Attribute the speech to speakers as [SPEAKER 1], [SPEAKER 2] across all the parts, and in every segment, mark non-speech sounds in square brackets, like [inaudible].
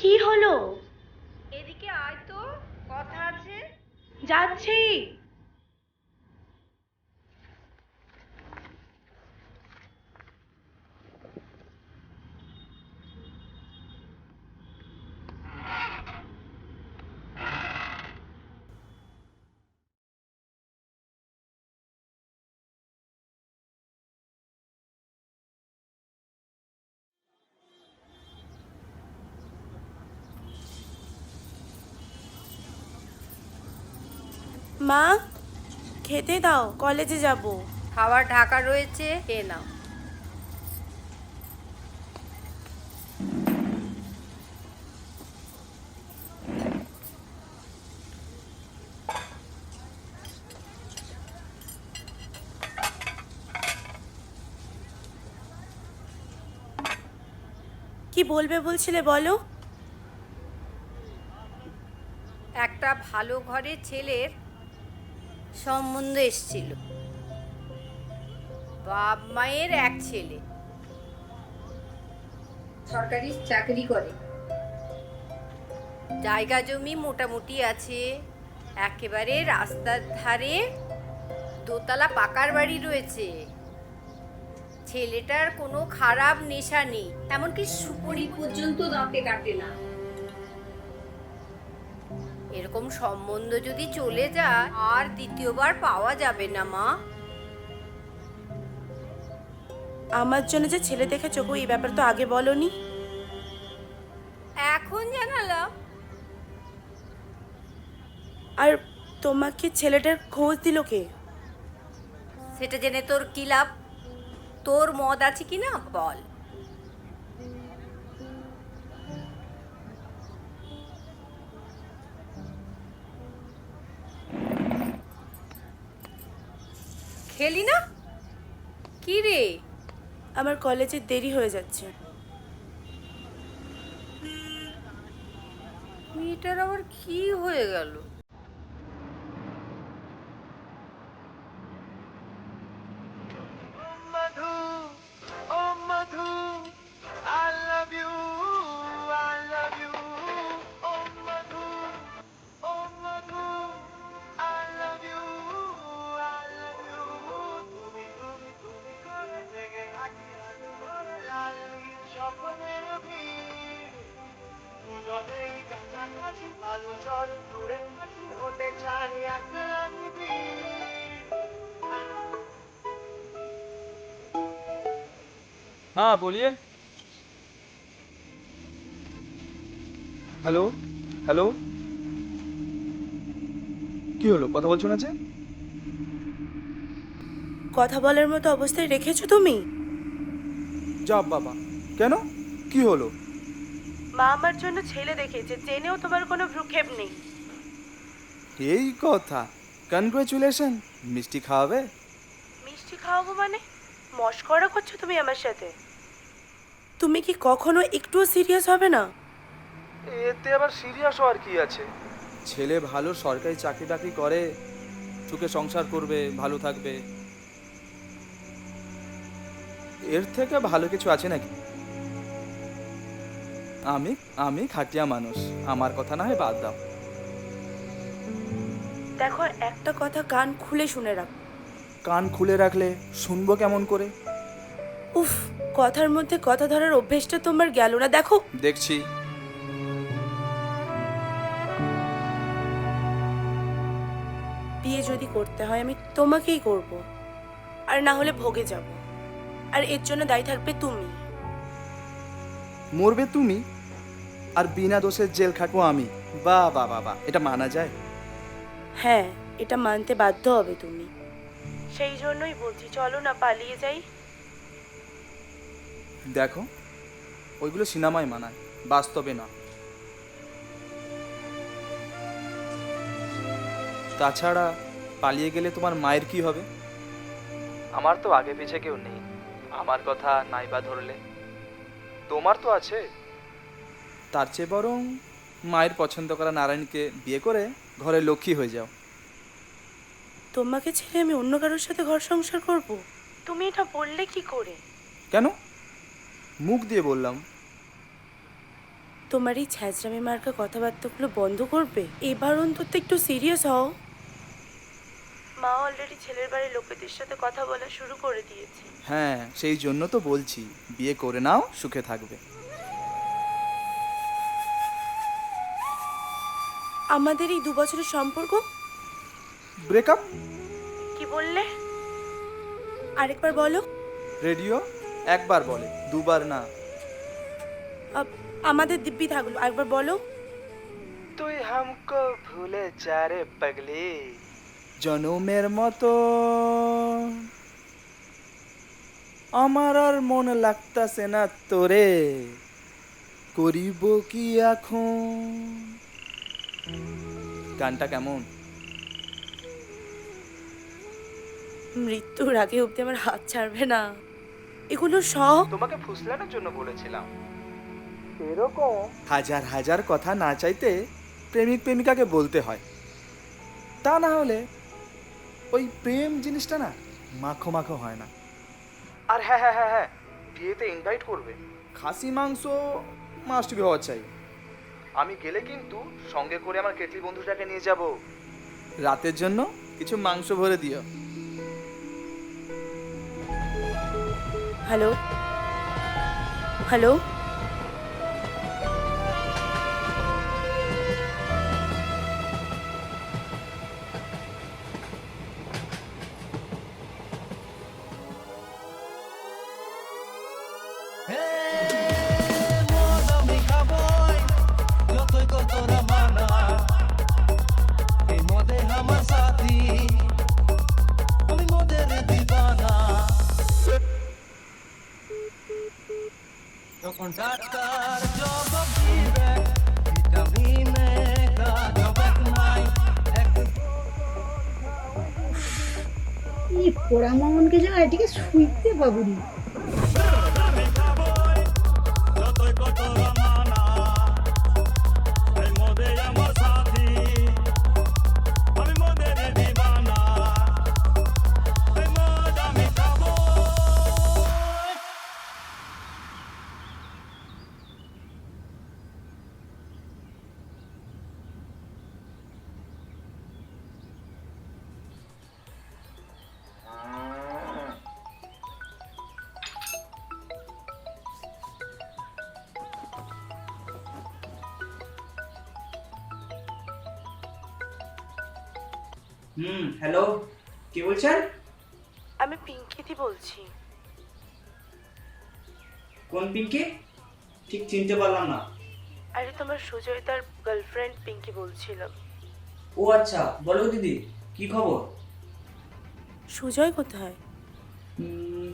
[SPEAKER 1] কি হলো?
[SPEAKER 2] এদিকে আয় তো কথা আছে।
[SPEAKER 1] যাচ্ছি। মা খেতে দাও কলেজে যাব।
[SPEAKER 2] খাবার ঢাকা রয়েছে এ নাও।
[SPEAKER 1] কি বলবে বলছিলে বলো?
[SPEAKER 2] একটা ভালো ঘরের ছেলের সম্বন্ধ এসছিল। বাপ মায়ের এক ছেলে। সরকারি চাকরি করে। জায়গা জমি মোটামুটি আছে। একেবারে রাস্তার ধারে দোতলা পাকার বাড়ি রয়েছে। ছেলেটার কোনো খারাপ নেশা নেই এমনকি সুপরি পর্যন্ত দাঁতে কাটে না। এরকম সম্বন্ধ যদি চলে যায় আর দ্বিতীয়বার পাওয়া যাবে না মা।
[SPEAKER 1] আমার জন্য যে ছেলে দেখেছ গো এই ব্যাপার তো আগে বলনি।
[SPEAKER 2] এখন জানালাম।
[SPEAKER 1] আর তোমাকে ছেলেটার খোঁজ দিল কে?
[SPEAKER 2] সেটা জেনে তোর কি লাভ? তোর মদ আছে কি না? বল। খেলি না? কি রে?
[SPEAKER 1] আমার কলেজে দেরি হয়ে যাচ্ছে।
[SPEAKER 2] মেয়েটার আবার কি হয়ে গেল?
[SPEAKER 3] স্বপ্নের ভিড় দুজনেই কাছাকাছি ভালো চল দূরে থাকি হতে চাই একটা নিবিড়
[SPEAKER 4] हाँ बोलिए হ্যালো হ্যালো কি হলো কথা বলছো না যে
[SPEAKER 1] কথা বলার মতো অবস্থায় রেখেছো তুমি
[SPEAKER 4] যা বাবা কেন? কি হলো?
[SPEAKER 1] মা আমার জন্য ছেলে দেখেছে জেনেও তোমার কোনো ভ্রুক্ষেপ নেই।
[SPEAKER 4] এই কথা। কনগ্রাচুলেশন মিষ্টি খাওয়াবে?
[SPEAKER 1] মিষ্টি খাওয়াবো মানে? মস্করা করছ তুমি আমার সাথে। তুমি কি কখনো একটুও সিরিয়াস হবে না?
[SPEAKER 4] এতে আবার সিরিয়াস হওয়ার কি আছে? ছেলে ভালো সরকারি চাকরি বাকরি করে সুখে সংসার করবে ভালো থাকবে। এর থেকে ভালো কিছু আছে নাকি? আমি আমি খাটিয়া মানুষ। আমার কথা না হয় বাদ দাও।
[SPEAKER 1] দেখো একটা কথা কান খুলে শুনে রাখ।
[SPEAKER 4] কান খুলে রাখলে শুনব কেমন করে?
[SPEAKER 1] উফ কথার মধ্যে কথা ধরার অভ্যেসটা তোমার গেল না। দেখো।
[SPEAKER 4] দেখছি।
[SPEAKER 1] বিয়ে যদি করতে হয় আমি তোমাকেই করব। আর না হলে ভোগে যাব। আর এর জন্য দায়ী থাকবে তুমি।
[SPEAKER 4] মরবে তুমি? আর বিনা দোষের জেল খাটবো আমি। বা বা বা বা এটা মানা যায়?
[SPEAKER 1] হ্যাঁ এটা মানতে বাধ্য হবে তুমি। সেই জন্যই বলছি চলো না পালিয়ে যাই।
[SPEAKER 4] দেখো ওইগুলো সিনেমায় মানায় বাস্তবে না। তাছাড়া পালিয়ে গেলে তোমার মায়ের কি হবে? আমার তো আগে পিছে কেউ নেই। আমার কথা নাইবা ধরলে। তোমার তো আছে। তার চেয়ে বরং মায়ের পছন্দ করা নারায়ণকে বিয়ে করে ঘরে লক্ষ্মী হয়ে যাও।
[SPEAKER 1] তোমাকে ছেড়ে আমি অন্য কারোর সাথে ঘর সংসার করব? তুমি এটা বললে কি করে?
[SPEAKER 4] কেন? মুখ দিয়ে বললাম।
[SPEAKER 1] তোমার এই ছ্যাঁচড়ামি মার্কা কথাবার্তাগুলো বন্ধ করবে? এবার অন্তত একটু সিরিয়াস হও। মা অলরেডি ছেলের বাড়ির লোকেদের সাথে কথা বলা শুরু করে দিয়েছে।
[SPEAKER 4] হ্যাঁ সেই জন্য তো বলছি বিয়ে করে নাও সুখে থাকবে।
[SPEAKER 1] আমাদের এই দু বছরের সম্পর্ক?
[SPEAKER 4] ব্রেকআপ?
[SPEAKER 1] কি বললে? আরেকবার বলো।
[SPEAKER 4] রেডিও? একবার বলে দুবার না।
[SPEAKER 1] আমাদের দিব্যি থাকল একবার বলো।
[SPEAKER 4] তুই হামকো ভুলে যা রে পাগলি। জনমের মতো। আমার আর মন লাগতাছে না তোরে। করিব কি এখন? গানটা কেমন?
[SPEAKER 1] মৃত্যুর আগে অব্দি আমার হাত ছাড়বে না। এগুলো সব
[SPEAKER 4] তোমাকে ফুসলানোর জন্য বলেছিলাম। এরকম? হাজার হাজার কথা না চাইতে প্রেমিক প্রেমিকাকে বলতে হয়। তা না হলে ওই প্রেম জিনিসটা না মাখো মাখো হয় না। আর হ্যাঁ হ্যাঁ হ্যাঁ হ্যাঁ বিয়েতে ইনভাইট করবে। খাসি মাংস মাস্ট বি হওয়া চাই। আমি গেলে কিন্তু সঙ্গে করে আমার কেটলি বন্ধুটাকে নিয়ে যাব। রাতের জন্য কিছু মাংস ভরে দিও।
[SPEAKER 1] হ্যালো? হ্যালো?
[SPEAKER 5] পোড়া এটিকে শুইতে পাবো
[SPEAKER 3] যতই
[SPEAKER 6] হুম। হ্যালো কে বলছেন?
[SPEAKER 1] আমি পিঙ্কিদি বলছি।
[SPEAKER 6] কোন পিঙ্কি? ঠিক চিনতে পারলাম না।
[SPEAKER 1] আরে তোমার সুজয় তার গার্লফ্রেন্ড পিঙ্কি বলছিলাম
[SPEAKER 6] ও আচ্ছা বলো দিদি কি খবর?
[SPEAKER 1] সুজয় কোথায়?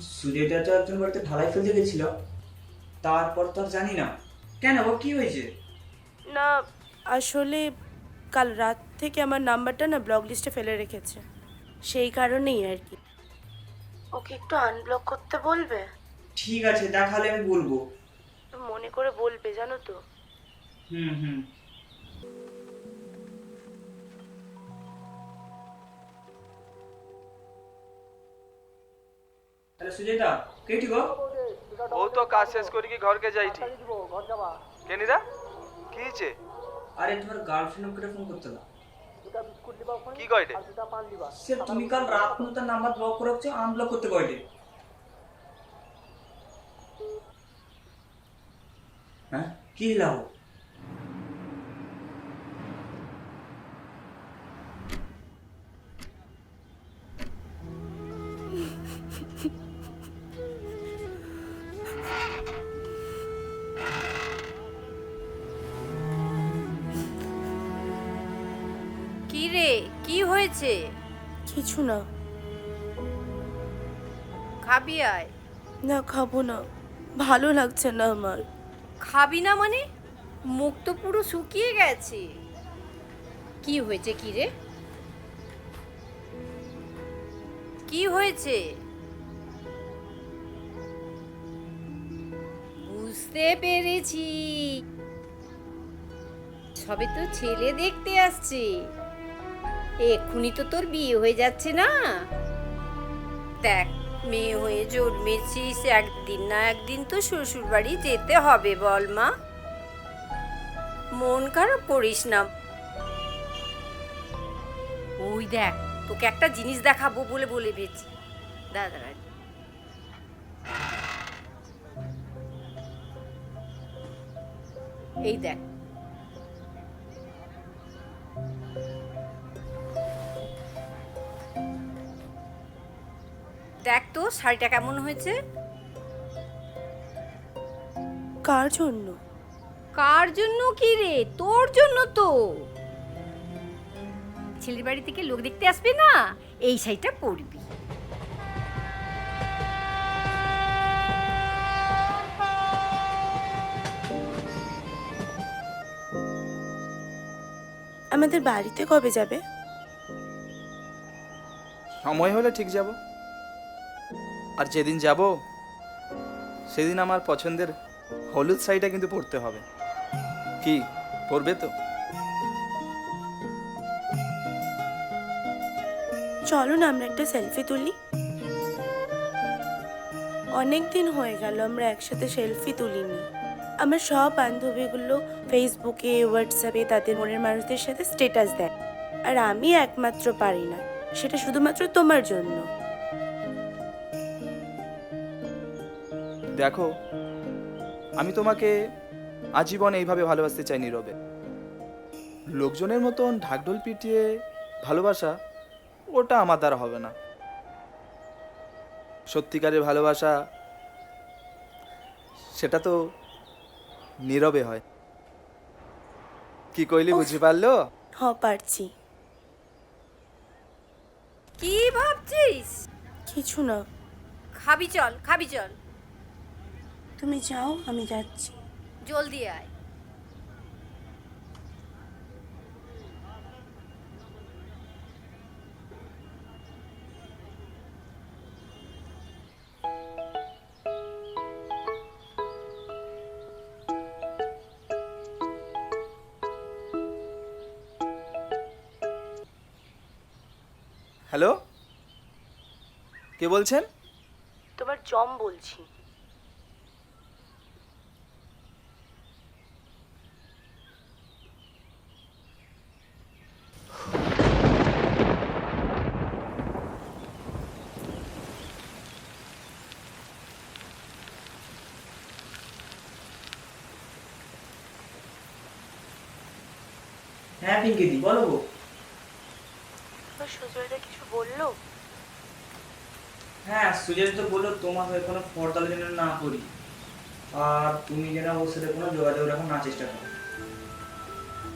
[SPEAKER 6] সুজয়টা তো একজন বাড়িতে ঢালাই ফেলতে গেছিল। তারপর তো আর জানি না। কেন ও কি হয়েছে?
[SPEAKER 1] না আসলে কাল রাত থেকে আমার নাম্বারটা না ব্লক লিস্টে ফেলে রেখেছে। সেই কারণেই আর কি। ওকে একটু আনব্লক করতে বলবে?
[SPEAKER 6] ঠিক আছে দেখালে আমি বলব।
[SPEAKER 1] মনে করে বলবে জানো তো।
[SPEAKER 6] হুম হুম। হ্যালো সুজয়দা কে ঠিক
[SPEAKER 4] ও তো কাজ শেষ করে কি ঘরকে যাইটি কেনিরা কি হয়েছে?
[SPEAKER 6] আরে তোমার গার্লফ্রেন্ড ওকে ফোন করতে না?
[SPEAKER 4] কি কয়টে
[SPEAKER 6] সে তুমি কাল রাত নু তার নাম্বার ব্লক করে রাখছো আনব্লক করতে কয়টে হ্যাঁ? কি হিলাও
[SPEAKER 2] খাবি আয়।
[SPEAKER 1] না খাব না। ভালো লাগছে না আমার।
[SPEAKER 2] খাবি না মানে? মুখ তো পুরো শুকিয়ে গেছে। কি হয়েছে কি রে? কি হয়েছে? বুঝতে পেরেছি। সবে তো ছেলে দেখতে আসছে। এক্ষুনি তো তোর বিয়ে হয়ে যাচ্ছে না। দেখ মেয়ে হয়ে জন্মেছিস একদিন না একদিন তো শ্বশুর বাড়ি যেতে হবে বল মা। মন খারাপ করিস না। ওই দেখ, তোকে একটা জিনিস দেখাবো বলে বলে ভেছি দাদা এই দেখ দেখ তো শাড়িটা কেমন হয়েছে?
[SPEAKER 1] কার জন্য?
[SPEAKER 2] কার জন্য কি রে? তোর জন্য তো। ছেলের বাড়ি থেকে লোক দেখতে আসবে না? এই শাড়িটা পরবি।
[SPEAKER 1] আমাদের বাড়িতে কবে যাবে?
[SPEAKER 4] সময় হলে ঠিক যাব। আর যেদিন যাব, সেদিন আমার পছন্দের হলুদ শাড়িটা কিন্তু পরতে হবে। কি? পরবে তো?
[SPEAKER 1] চলো না, আমরা একটা সেলফি তুলি। অনেক দিন হয়ে গেল, আমরা একসাথে সেলফি তুলিনি। আমার সব বান্ধবীগুলো ফেসবুকে, হোয়াটসঅ্যাপে তাদের মনের মানুষদের সাথে স্ট্যাটাস দেয়। আর আমি একমাত্র পারি না, সেটা শুধুমাত্র তোমার জন্য।
[SPEAKER 4] দেখো আমি তোমাকে আজীবন এইভাবে ভালোবাসতে চাই নীরবে। লোকজনের মতন ঢাকঢোল পিটিয়ে ভালোবাসা ওটা আমার দ্বারা হবে না। সত্যিকারের ভালোবাসা সেটা তো নীরবে হয়। কি কইলি বুঝি পারল?
[SPEAKER 1] হ পারছি।
[SPEAKER 2] কি ভাবছিস?
[SPEAKER 1] কিছু না।
[SPEAKER 2] খাবি চল খাবি চল।
[SPEAKER 1] তুমি যাও আমি যাচ্ছি।
[SPEAKER 2] জলদি আয়।
[SPEAKER 4] হ্যালো? কে বলছেন?
[SPEAKER 1] তোমার জম বলছি।
[SPEAKER 6] হ্যাঁ পিঙ্কিদি বলো গো।
[SPEAKER 1] সুজয়টা কিছু বলল?
[SPEAKER 6] হ্যাঁ সুজয় তো বলল তোমার হয়ে কোনো যেন না করি। আর তুমি যেন ওর সাথে কোনো যোগাযোগ রাখার না চেষ্টা করো।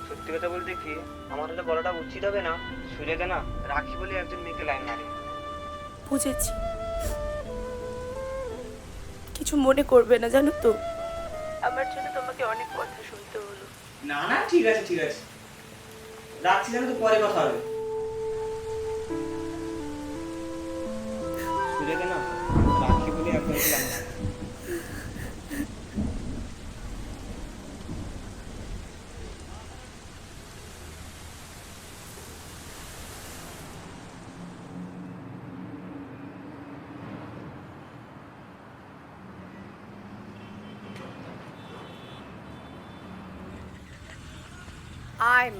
[SPEAKER 7] সত্যি কথা বলতে কি আমার হলে বলাটা উচিত হবে না? সুরেখা না রাখি বলে একজন মেয়েকে লাইন মারে।
[SPEAKER 1] বুঝেছি। কিছু মনে করবে না জানো তো। আমার জন্য তোমাকে অনেক কথা শুনতে হলো।
[SPEAKER 6] না না ঠিক আছে ঠিক আছে। রাখছি জানো তো পরে কথা হবে।
[SPEAKER 7] সুরেখা না রাখি বলে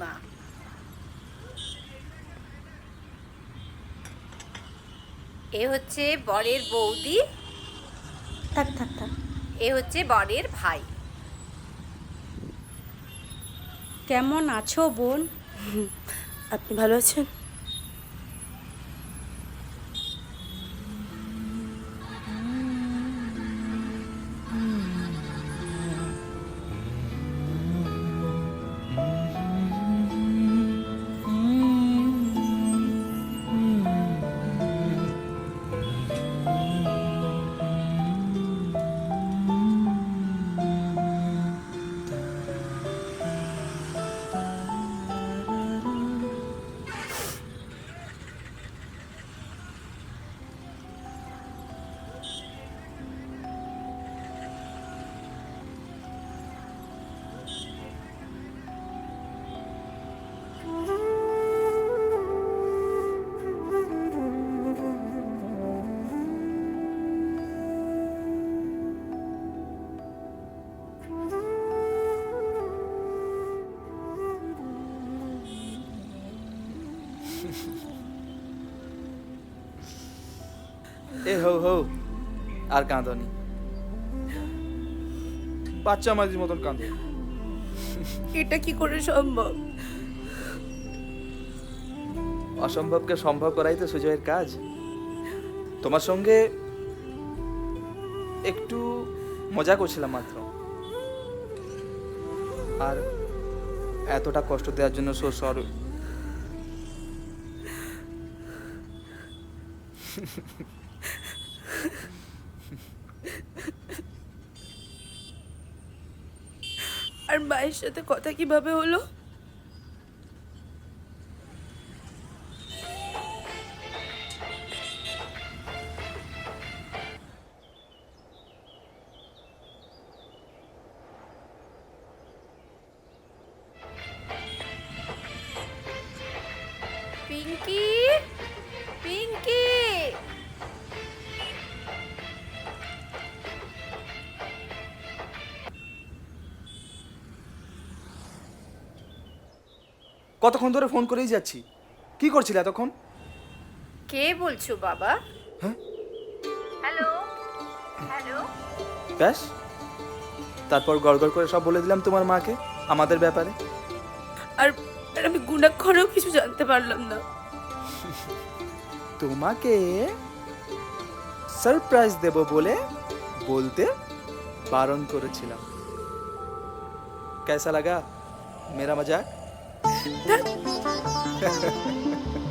[SPEAKER 2] মা এ হচ্ছে বরের বৌদি।
[SPEAKER 1] থাক থাক থাক।
[SPEAKER 2] এ হচ্ছে বরের ভাই।
[SPEAKER 8] কেমন আছো বোন?
[SPEAKER 1] আপনি ভালো আছেন?
[SPEAKER 4] এ হো হো আর কাঁদনি। বাচ্চা মাঝির মতন কাঁদো।
[SPEAKER 1] এটা কি করে সম্ভব?
[SPEAKER 4] অসম্ভবকে সম্ভব করাই তো সুজয়ের কাজ। তোমার সঙ্গে একটু মজা করছিলাম মাত্র। আর এতটা কষ্ট দেওয়ার জন্য সো সরি [laughs]
[SPEAKER 1] আর মায়ের সাথে কথা কীভাবে হলো?
[SPEAKER 2] পিঙ্কি? পিঙ্কি?
[SPEAKER 4] কতক্ষণ ধরে ফোন করেই যাচ্ছি? কি করছিলে এতক্ষণ?
[SPEAKER 2] কে বলছো বাবা?
[SPEAKER 4] হ্যাঁ?
[SPEAKER 2] হ্যালো? হ্যালো?
[SPEAKER 4] ব্যাস। তারপর গড়গড় করে সব বলে দিলাম তোমার মাকে আমাদের ব্যাপারে।
[SPEAKER 1] আর আর আমি গুণাক্ষরেও কিছু জানতে পারলাম না।
[SPEAKER 4] তোমাকে সারপ্রাইজ দেব বলে বলতে বারণ করেছিলাম। কেসা লাগা? মেরা মজাক? That... [laughs]